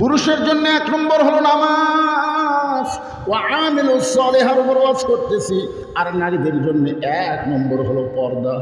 পুরুষের জন্য এক নম্বর হলো নামাজ। ও আমিল সলেহার উপর ওয়াজ করতেছি। আর নারীদের জন্য এক নম্বর হলো পর্দা।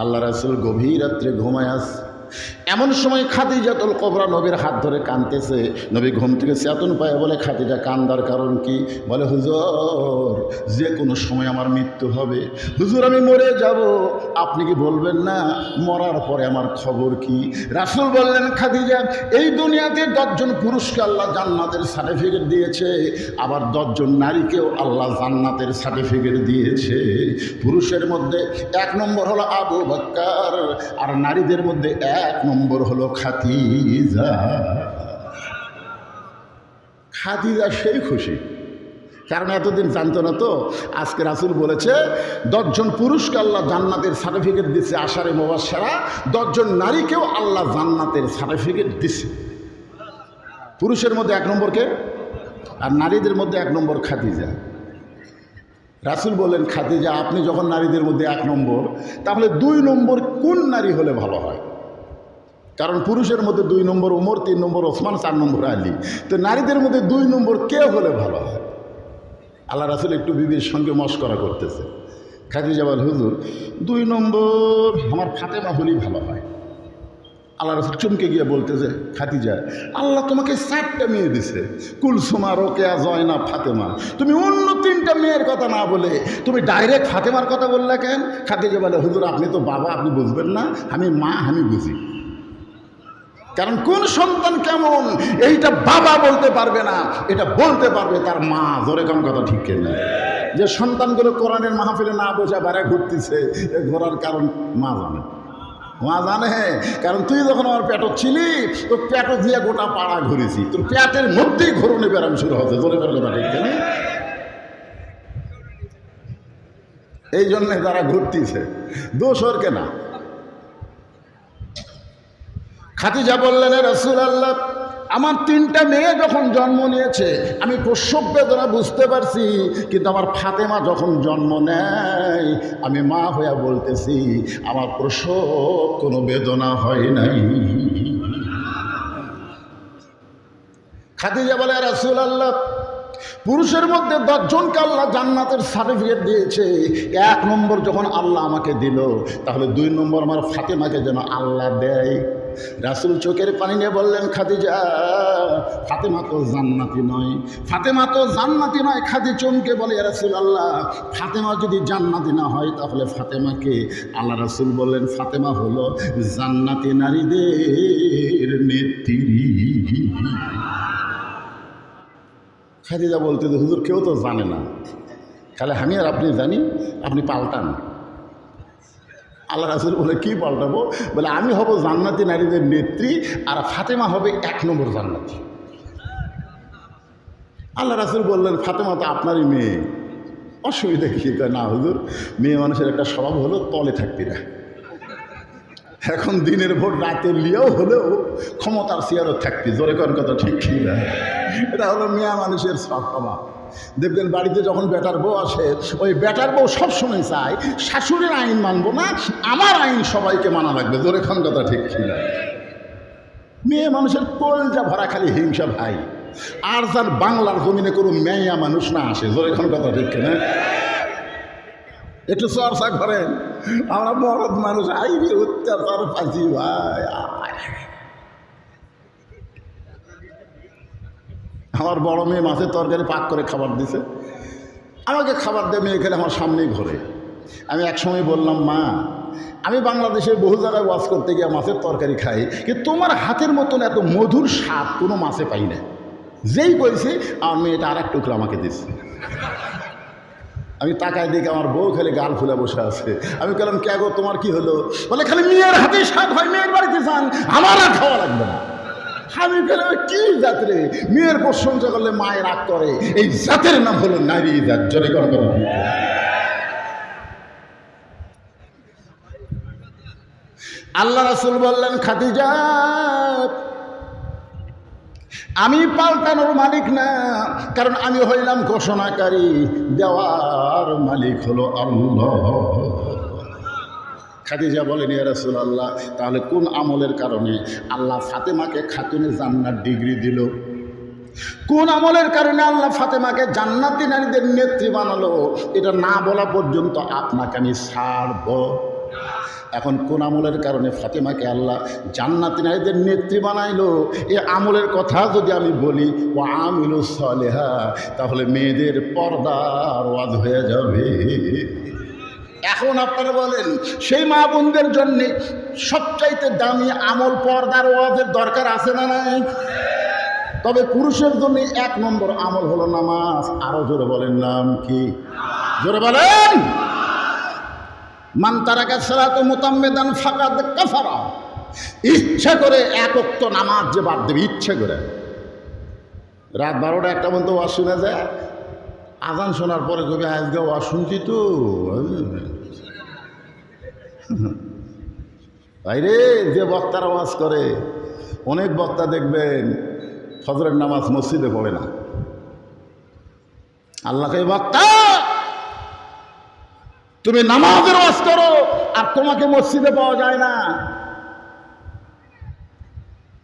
আল্লাহ রাসুল গভীর রাত্রে ঘুমায় আস এমন সময় খাদিজাতুল কবরা নবীর হাত ধরে কানতেছে নবী ঘুম থেকে চেতন পায়, বলে, খাদিজা, কান্দার কারণ কি? বলে, হুজুর, যে কোনো সময় আমার মৃত্যু হবে। হুজুর, আমি মরে যাব। আপনি কি বলবেন না? মরার পরে আমার খবর কি? রাসুল বললেন, খাদিজা, এই দুনিয়াতে দশজন পুরুষকে আল্লাহ জান্নাতের সার্টিফিকেট দিয়েছে। আবার দশজন নারীকেও আল্লাহ জান্নাতের সার্টিফিকেট দিয়েছে। পুরুষের মধ্যে এক নম্বর হলো আবু বাক্কার, আর নারীদের মধ্যে এক নম্বর হলো খাতিজা খাতিজা সেই খুশি। কারণ এতদিন জানতো না তো, আজকে রাসুল বলেছে, দশজন পুরুষকে আল্লাহ জান্নাতের সার্টিফিকেট দিচ্ছে আষাঢ়ে মোবাসারা দশজন নারীকেও আল্লাহ জান্নাতের সার্টিফিকেট দিচ্ছে পুরুষের মধ্যে এক নম্বরকে আর নারীদের মধ্যে এক নম্বর খাতিজা রাসুল বললেন, খাদিজা, আপনি যখন নারীদের মধ্যে এক নম্বর, তাহলে দুই নম্বর কোন নারী হলে ভালো হয়? কারণ পুরুষের মধ্যে দুই নম্বর উমর তিন নম্বর ওসমান, চার নম্বর আলী। তো নারীদের মধ্যে দুই নম্বর কে হলে ভালো হয়? আল্লাহ রাসুল একটু বিবির সঙ্গে মস্করা করতেছে। খাদিজা বল, হুজুর, দুই নম্বর আমার ফাতেমা হলেই ভালো হয়। আল্লাহ রাসুল চমকে গিয়ে বলতেছে খাতিজা আল্লাহ তোমাকে চারটা মেয়ে দিছে। কুলসুমা রোকেয়া, জয়না, ফাতেমা। তুমি অন্য তিনটা মেয়ের কথা না বলে, তুমি ডাইরেক্ট ফাতেমার কথা বললে কেন? খাতিজা বলে, হুজুর, আপনি তো বাবা, আপনি বুঝবেন না। আমি মা, আমি বুঝি। কারণ কোন সন্তান কেমন? এইটা বাবা বলতে পারবে না, এটা বলতে পারবে, তার মা জোরে কোন কথা ঠিক কেনা? যে সন্তানগুলো কোরআনের মাহফিলে না বোঝা বেড়া ঘুরতেছে ঘোরার কারণ মা জানে। মা জানে, কারণ তুই যখন আমার পেটত ছিলি, তো পেটও দিয়ে গোটা পাড়া ঘুরেছি। তোর পেটের মধ্যেই ঘুরনে বেড়াম শুরু হচ্ছে জোরে বের কথা ঠিক কেনা? এই জন্যে তারা ঘুরতেছে, দোষ ওর কেনা? খাতিজা বললেন রসুল আল্লাহ আমার তিনটা মেয়ে যখন জন্ম নিয়েছে, আমি প্রসব বেদনা বুঝতে পারছি, কিন্তু আমার ফাতেমা যখন জন্ম নেয়, আমি মা হইয়া বলতেছি, আমার প্রসব কোনো বেদনা হয় নাই। খাদিজা বলে রসুল আল্লাহ পুরুষের মধ্যে দশজনকে আল্লাহ জান্নাতের সার্টিফিকেট দিয়েছে। এক নম্বর যখন আল্লাহ আমাকে দিল, তাহলে দুই নম্বর আমার ফাতেমাকে যেন আল্লাহ দেয়। রাসুল চোখের পানি নিয়ে বললেন, খাদিজা, ফাতেমা তো জান্নাতি নয়। ফাতেমা তো জান্নাতি নয় খাদি চমকে বলে রাসুল আল্লাহ ফাতেমা যদি জান্নাতি না হয়, তাহলে ফাতেমাকে আল্লাহ রাসুল বললেন, ফাতেমা হলো জান্নাতি নারীদের নেত্রী। খাদিজা বলতে, হুজুর, কেউ তো জানে না। তাহলে আমি আর আপনি জানি, আপনি পাল্টান। আল্লাহ রাসুল বলে, কি পাল্টাবো? বলে, আমি হব জান্নাতি নারীদের নেত্রী আর ফাতেমা হবে এক নম্বর জান্নাতি। আল্লাহ রাসুল বললেন, ফাতেমা তো আপনারই মেয়ে। অসুবিধা কি? না, হুজুর, মেয়ে মানুষের একটা স্বভাব হলো তলে থাকতে না। এখন দিনের ভোর, রাতের লিয়েও হলেও ক্ষমতার চেয়ারও থাকতে জোরে কর কথা, ঠিক ঠিক না? এটা হলো মিয়া মানুষের স্বভাব। দেখবেন বাড়িতে যখন বেটার বউ আসে, ওই বেটার বউ সবসময় চায়, শাশুড়ির আইন মানবো না, আমার আইন সবাইকে মানা লাগবে। জোরে খান কথা ঠিক না মেয়ে মানুষের কলজা ভরা খালি হিংসা ভাই। আর যার বাংলার জমিনে কোনো মেয়া মানুষ না আসে, জোরে খান কথা ঠিক কিনা? একটু চর্চা করেন। আমরা মরদ মানুষ আইবি অত্যাচার পাচ্ছি ভাই আমার বড় মেয়ে মাছের তরকারি পাক করে খাবার দিছে। আমাকে খাবার দিয়ে মেয়ে খেলে আমার সামনেই ঘরে। আমি একসময় বললাম, মা, আমি বাংলাদেশে বহু জায়গায় ওয়াজ করতে গিয়ে মাছের তরকারি খাই, কিন্তু তোমার হাতের মতন এত মধুর স্বাদ কোনো মাছে পাই না। যেই বলছি আমার মেয়েটা আর এক টুকরো আমাকে দিচ্ছে আমি তাকায় দেখে আমার বউ খালি গাল ফুলে বসে আছে। আমি বললাম, কে গো, তোমার কি হলো? বলে, খালি মেয়ের হাতে স্বাদ হয়, মেয়ের বাড়িতে যান, আমার আর খাওয়া লাগবে না। আমি বললাম কি জাত রে? মেয়ের প্রশংসা করলে মায়ের রাগ করে। এই জাতের নাম হলো নারী জাত। জোরে কর। আল্লাহ রাসুল বললেন, খাদিজা, আমি পাল্টানোর মালিক না, কারণ আমি হইলাম ঘোষণাকারী। দেওয়ার মালিক হলো আল্লাহ। খাদিজা বলেন, ইয়া রাসূলুল্লাহ, তাহলে কোন আমলের কারণে আল্লাহ ফাতেমাকে খাতুনে জান্নার ডিগ্রি দিল? কোন আমলের কারণে আল্লাহ ফাতেমাকে জান্নাতি নারীদের নেত্রী বানালো? এটা না বলা পর্যন্ত আপনাকে আমি ছাড়ব। এখন কোন আমলের কারণে ফাতেমাকে আল্লাহ জান্নাতি নারীদের নেত্রী বানাইলো? এ আমলের কথা যদি আমি বলি ও আমিলু সলেহা তাহলে মেয়েদের পর্দার ওয়াজ হয়ে যাবে। এখন আপনারা বলেন, সেই মা বোনদের জন্যে সবচাইতে দামি আমল পর্দার ওয়াজের দরকার আছে না নাই? তবে পুরুষের জন্য এক নম্বর আমল হলো নামাজ। আরও জোরে বলেন নাম কি? জোরে বলেন! মান তারাকা সালাত মোতাম্মেদান ফাঁকাদ কাফারা। ইচ্ছা করে একক্ত নামাজ যে বাদ দেবে, ইচ্ছে করে। রাত বারোটা একটা পর্যন্ত ওয়াজ শুনে যায়। আজান শোনার পরে কবি আজকে ওয়াজ শুনছি তো। বাইরে যে বক্তারা আওয়াজ করে, অনেক বক্তা দেখবেন ফজরের নামাজ মসজিদে পড়ে না। আল্লাহকে বক্তা, তুমি নামাজের ওয়াজ করো, আর তোমাকে মসজিদে পাওয়া যায় না।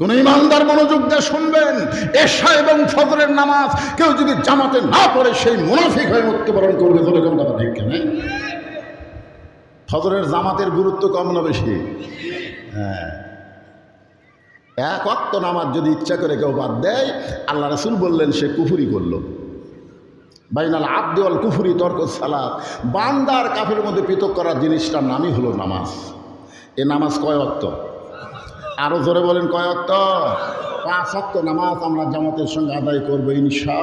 কোন ইমানদার মনোযোগ দিয়ে শুনবেন। এশা এবং ফজরের নামাজ কেউ যদি জামাতে না পড়ে, সেই মুনাফিক হয়ে মৃত্যুবরণ করবে বলে কোন কথা ঠিক কেন ফজরের জামাতের গুরুত্ব কম না বেশি? হ্যাঁ। এক অক্ত নামাজ যদি ইচ্ছা করে কেউ বাদ দেয়, আল্লাহ রসুল বললেন, সে কুফুরি করল। বাইনাল আব্দেওয়াল কুফুরি তর্ক সালাদ বান্দার কাফের মধ্যে পৃথক করার জিনিসটার নামই হলো নামাজ। এ নামাজ কয় অক্ত আরও জোরে বলেন, কয় অক্ত পাঁচ অক্ত নামাজ আমরা জামাতের সঙ্গে আদায় করব ইনশা।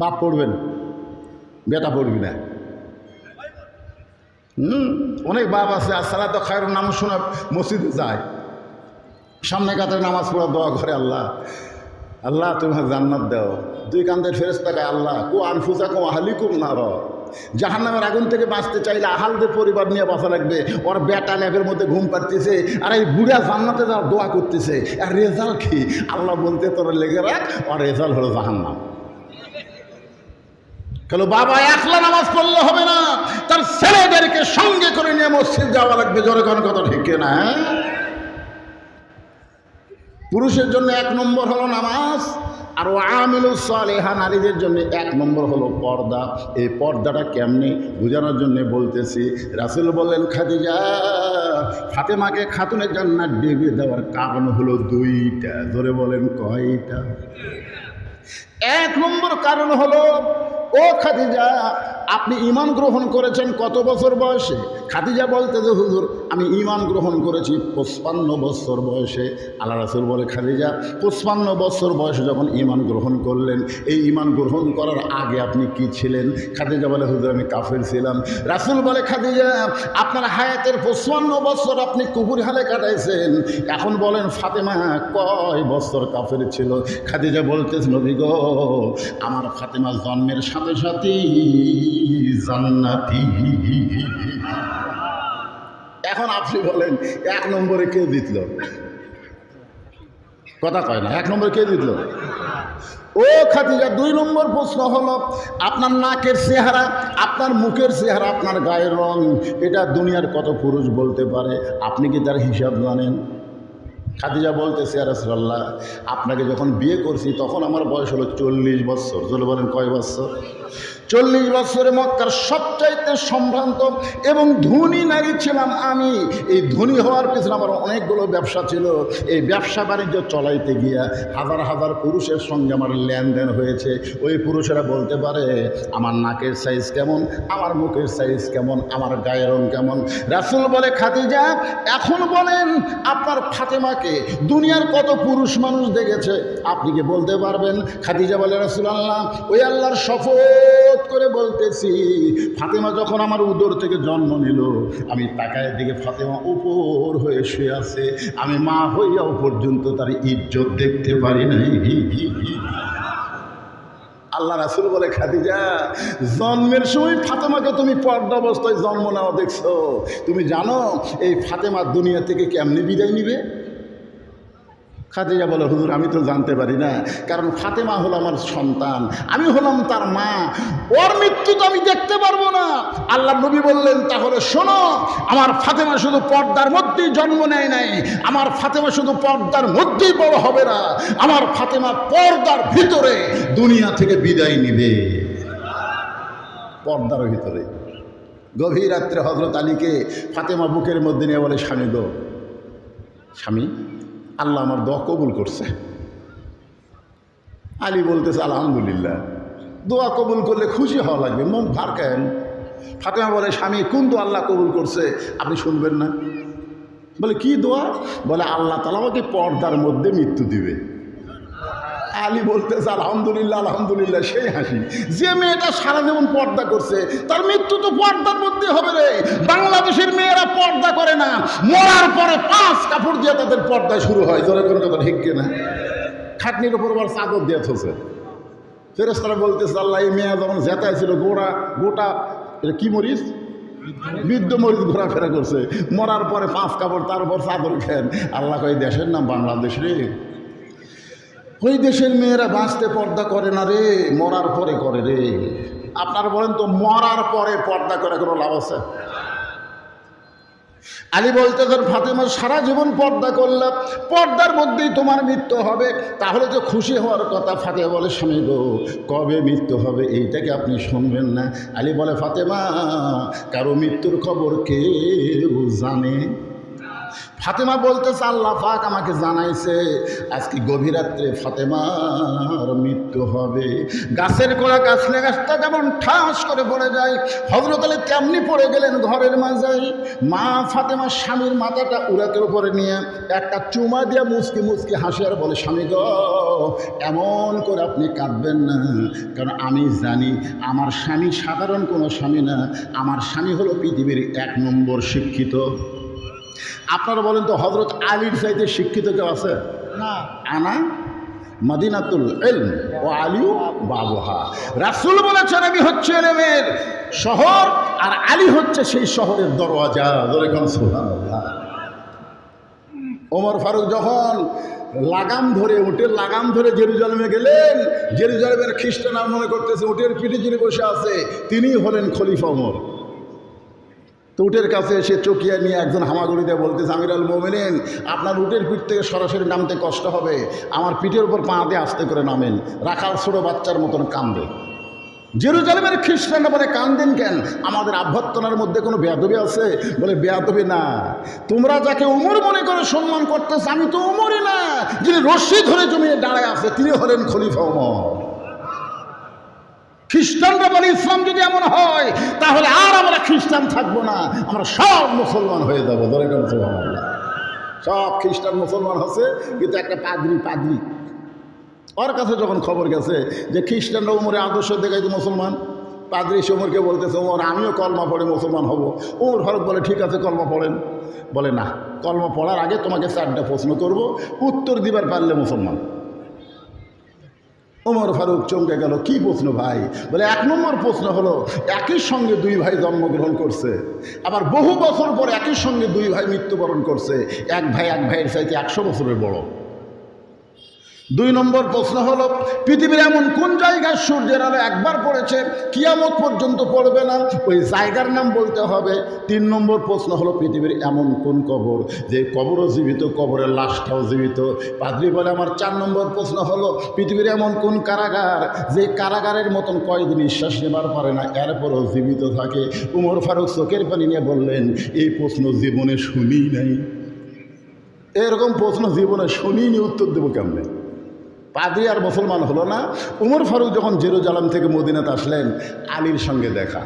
বাপ পড়বেন, বেটা পড়বি না। হুম, অনেক বাপ আছে, আর সারা তো খায়ের নাম শুনে মসজিদে যায়। সামনে কাতারে নামাজ পড়া দোয়া করে আল্লাহ। আল্লাহ তুমি জান্নাত দাও। দুই কান্দের ফেরেস তাকায় আল্লাহ, কো আনফুজা কো আহালিকুম না র জাহান নামের আগুন থেকে বাঁচতে চাইলে আহালদের পরিবার নিয়ে বাঁচা লাগবে। ওর বেটা ল্যাবের মধ্যে ঘুম পাড়তেছে আর এই বুড়া জান্নাতে যাওয়ার দোয়া করতেছে। আর রেজাল্ট কি? আল্লাহ বলতে তোর লেগে রাখ, ওর রেজাল্ট হলো জাহান্নাম। কেন বাবা, একলা নামাজ পড়লে হবে না। তার ছেলেদেরকে সঙ্গে করে নিয়ে মসজিদ যাওয়া লাগবে। কোন কথা ঠিক না হ্যাঁ? পুরুষের জন্য এক নম্বর হলো নামাজ, আর ও আমিলু সালেহা, নারীদের জন্য এক নম্বর হলো পর্দা। এই পর্দাটা কেমনি বোঝানোর জন্য বলতেছি, রাসুল বললেন, খাদিজা, ফাতেমাকে খাতুনের জান্নাত ডিগ্রি দেওয়ার কারণ হলো দুইটা। ধরে বলেন, কয়টা? এক নম্বর কারণ হলো, ও খাদিজা, আপনি ইমান গ্রহণ করেছেন কত বছর বয়সে? খাদিজা বলতে যে হুজুর আমি ইমান গ্রহণ করেছি পঁচপান্ন বছর বয়সে। আল্লাহ রাসুল বলে, খাদিজা, পঁচপান্ন বছর বয়সে যখন ইমান গ্রহণ করলেন, এই ইমান গ্রহণ করার আগে আপনি কি ছিলেন? খাদিজা বলে, হুজুর, আমি কাফের ছিলাম। রাসুল বলে, খাদিজা, আপনার হায়াতের পঁচপান্ন বছর আপনি কুকুর হালে কাটাইছেন। এখন বলেন, ফাতেমা কয় বছর কাফের ছিল? খাদিজা বলতেছ, নবী গো, আমার ফাতেমা জন্মের সাথে সাথেই জান্নাতি। এখন আপনি বলেন, এক নম্বরে কে জিতল? কথা কয় না, এক নম্বরে কে জিতল? ও খাতিজা দুই নম্বর প্রশ্ন হলো, আপনার নাকের চেহারা, আপনার মুখের চেহারা, আপনার গায়ের রং, এটা দুনিয়ার কত পুরুষ বলতে পারে? আপনি কি তার হিসাব জানেন? খাদিজা বলতেছে আরসল্লাহ আপনাকে যখন বিয়ে করছি, তখন আমার বয়স হলো চল্লিশ বছর। চলে বলেন, কয় বছর? চল্লিশ বছরে মক্কার সবচাইতে সম্ভ্রান্ত এবং ধনী নারী ছিলাম আমি। এই ধনী হওয়ার পিছনে আমার অনেকগুলো ব্যবসা ছিল। এই ব্যবসা বাণিজ্য চলাইতে গিয়া হাজার হাজার পুরুষের সঙ্গে আমার লেনদেন হয়েছে। ওই পুরুষেরা বলতে পারে, আমার নাকের সাইজ কেমন? আমার মুখের সাইজ কেমন? আমার গায়ের রং কেমন? রাসুল বলে, খাদিজা, এখন বলেন, আপনার ফাতেমাকে দুনিয়ার কত পুরুষ মানুষ দেখেছে, আপনি কি বলতে পারবেন? খাদিজা বলে রাসুল আল্লাহ ওই আল্লাহর শপথ করে বলতেছি, ফাতেমা যখন আমার উদর থেকে জন্ম নিল, আমি তাকায় দিকে ফাতেমা উপর হয়ে শুয়ে আছে, আমি মা হইয়াও পর্যন্ত তার ইজ্জত দেখতে পারি নাই। আল্লাহ রাসুল বলে, খাদিজা, জন্মের সময় ফাতেমাকে তুমি পর্দা অবস্থায় জন্ম নেওয়া দেখছ? তুমি জানো, এই ফাতেমা দুনিয়া থেকে কেমনি বিদায় নিবে? খাদিজা বলে, হুজুর, আমি তো জানতে পারি না। কারণ ফাতেমা হলো আমার সন্তান, আমি হলাম তার মা। ওর মৃত্যু তো আমি দেখতে পারব না। আল্লাহ নবী বললেন, তাহলে শোনো, আমার ফাতেমা শুধু পর্দার মধ্যেই জন্ম নেয় নাই। আমার ফাতেমা শুধু পর্দার মধ্যেই বড় হবে না। আমার ফাতেমা পর্দার ভিতরে দুনিয়া থেকে বিদায় নিবে। পর্দার ভিতরে। গভীর রাত্রে হজরত আলীকে ফাতেমা বুকের মধ্যে নিয়ে বলে, স্বামী গো, স্বামী আল্লাহ আমার দোয়া কবুল করছে। আলী বলতেছে, আলহামদুলিল্লাহ। দোয়া কবুল করলে খুশি হওয়া লাগবে। মন ভার কেন? ফাতেমা বলে, স্বামী, কোন দোয়া আল্লাহ কবুল করছে? আপনি শুনবেন না। বলে, কি দোয়া? বলে, আল্লাহ তালা আমাকে পর্দার মধ্যে মৃত্যু দিবে। আলী বলতেছে, আলহামদুলিল্লাহ আলহামদুলিল্লাহ। সেই হাসি। যে মেয়েটা সারা জীবন পর্দা করছে, তার মৃত্যু তো পর্দার মধ্যে হবে রে। বাংলাদেশের মেয়েরা পর্দা করে না। মরার পরে পাঁচ কাপড় দিয়ে তাদের পর্দা শুরু হয়। জোরে কোনো কথা ঠিক না খাটনির উপর আবার চাদর দিয়ে থসে ফেরেস্তারা বলতেছে, আল্লাহ, এই মেয়ে যখন জেতায় ছিল, গোড়া, গোটা, এটা কি মরিস বৃদ্ধ মরিচ ঘোরাফেরা করছে। মরার পরে পাঁচ কাপড়, তার উপর চাদর খেন আল্লাহ কই দেশের নাম বাংলাদেশ রে। ওই দেশের মেয়েরা বাঁচতে পর্দা করে না রে, মরার পরে করে রে। আপনারা বলেন তো, মরার পরে পর্দা করে কোনো লাভ আছে? আলী বলতেছেন ফাতেমা, সারা জীবন পর্দা করলাম, পর্দার মধ্যেই তোমার মৃত্যু হবে। তাহলে তো খুশি হওয়ার কথা ফাতে বলে স্বামী গো, কবে মৃত্যু হবে এইটাকে আপনি শুনবেন না? আলী বলে, ফাতেমা, কারও মৃত্যুর খবর কেউ জানে ফাতেমা বলতেছে, আল্লাহ পাক আমাকে জানাইছে, আজকে গভীর রাত্রে ফাতেমার মৃত্যু হবে। গাছের গোড়া গাছলে গাছটা যেমন ঠাস করে পড়ে যায় হজরত আলী তেমনি পড়ে গেলেন ঘরের মাঝে। মা ফাতেমা স্বামীর মাথাটা উড়াতের উপরে নিয়ে একটা চুমা দিয়ে মুসকি মুসকি হাসি আর বলে, স্বামী গ, এমন করে আপনি কাঁদবেন না, কারণ আমি জানি আমার স্বামী সাধারণ কোনো স্বামী না। আমার স্বামী হলো পৃথিবীর এক নম্বর শিক্ষিত। আপনারা বলেন তো হজরত আলীর চাইতে শিক্ষিত কেউ আছে? না। আনা মাদিনাতুল এলম ও আলিউ বাবুহা। রাসুল বলেছেন আমি হচ্ছে এলেমের শহর আর আলী হচ্ছে সেই শহরের দরওয়াজা। দরেখন সুবহানাল্লাহ। ওমর ফারুক যখন লাগাম ধরে উটের লাগাম ধরে জেরুজালেমে গেলেন জেরুজালেমের খ্রিস্টান আর মনে করতেছে উটের পিঠে যিনি বসে আছে তিনিই হলেন খলিফা ওমর। তো উটের কাছে এসে চকিয়া নিয়ে একজন হামাগুড়িতে বলতেছে আমির আল মোমেনেন, আপনার উটের পিঠ থেকে সরাসরি নামতে কষ্ট হবে। আমার পিঠের উপর পা দিয়ে আস্তে করে নামেন। রাখাল ছোটো বাচ্চার মতন কান্দে। জেরুজালেমের খ্রিস্টানরা বলে, কান্দেন কেন? আমাদের আভ্যর্থনার মধ্যে কোনো বেয়াদবি আছে? বলে, বেয়াদবি না। তোমরা যাকে উমর মনে করে সম্মান করতেছ, আমি তো উমরই না। যিনি রশ্মি ধরে জমিয়ে দাঁড়ায় আছে তিনি হলেন খলিফা উমর। খ্রিস্টানরা বলে, ইসলাম যদি এমন হয়, তাহলে আর আমরা খ্রিস্টান থাকব না। আমরা সব মুসলমান হয়ে যাব। ধরে সুবহানাল্লাহ। সব খ্রিস্টান মুসলমান হচ্ছে, কিন্তু একটা পাদ্রি পাদ্রি। ওর কাছে যখন খবর গেছে যে খ্রিস্টানরা উমরে আদর্শ দেখাইতে মুসলমান, পাদ্রি এসে উমরকে বলতেছে ওমর আমিও কলমা পড়ে মুসলমান হব। ওমর ফারুক বলে, ঠিক আছে, কলমা পড়েন। বলে, না, কলমা পড়ার আগে তোমাকে চারটা প্রশ্ন করব। উত্তর দিবার পারলে মুসলমান। ওমর ফারুক চমকে গেল, কি প্রশ্ন ভাই? বলে, এক নম্বর প্রশ্ন হলো, একই সঙ্গে দুই ভাই জন্মগ্রহণ করছে, আবার বহু বছর পর একই সঙ্গে দুই ভাই মৃত্যুবরণ করছে, এক ভাই এক ভাইয়ের চাইতে একশো বছরের বড়। দুই নম্বর প্রশ্ন হলো, পৃথিবীর এমন কোন জায়গায় সূর্যের আলো একবার পড়েছে, কিয়ামত পর্যন্ত পড়বে না? ওই জায়গার নাম বলতে হবে। তিন নম্বর প্রশ্ন হলো, পৃথিবীর এমন কোন কবর যে কবরও জীবিত, কবরের লাশটাও জীবিত? পাদ্রি বলে আমার চার নম্বর প্রশ্ন হলো, পৃথিবীর এমন কোন কারাগার যে কারাগারের মতন কয়েকদিন নিঃশ্বাস নেবার পারে না, এরপরও জীবিত থাকে? উমর ফারুক চোখের পানি নিয়ে বললেন, এই প্রশ্ন জীবনে শুনি নাই। এরকম প্রশ্ন জীবনে শুনিনি, উত্তর দেবো কেমনে? পাদ্রি আর মুসলমান হলো না। উমর ফারুক যখন জেরুজালাম থেকে মদিনাতে আসলেন, আলীর সঙ্গে দেখা।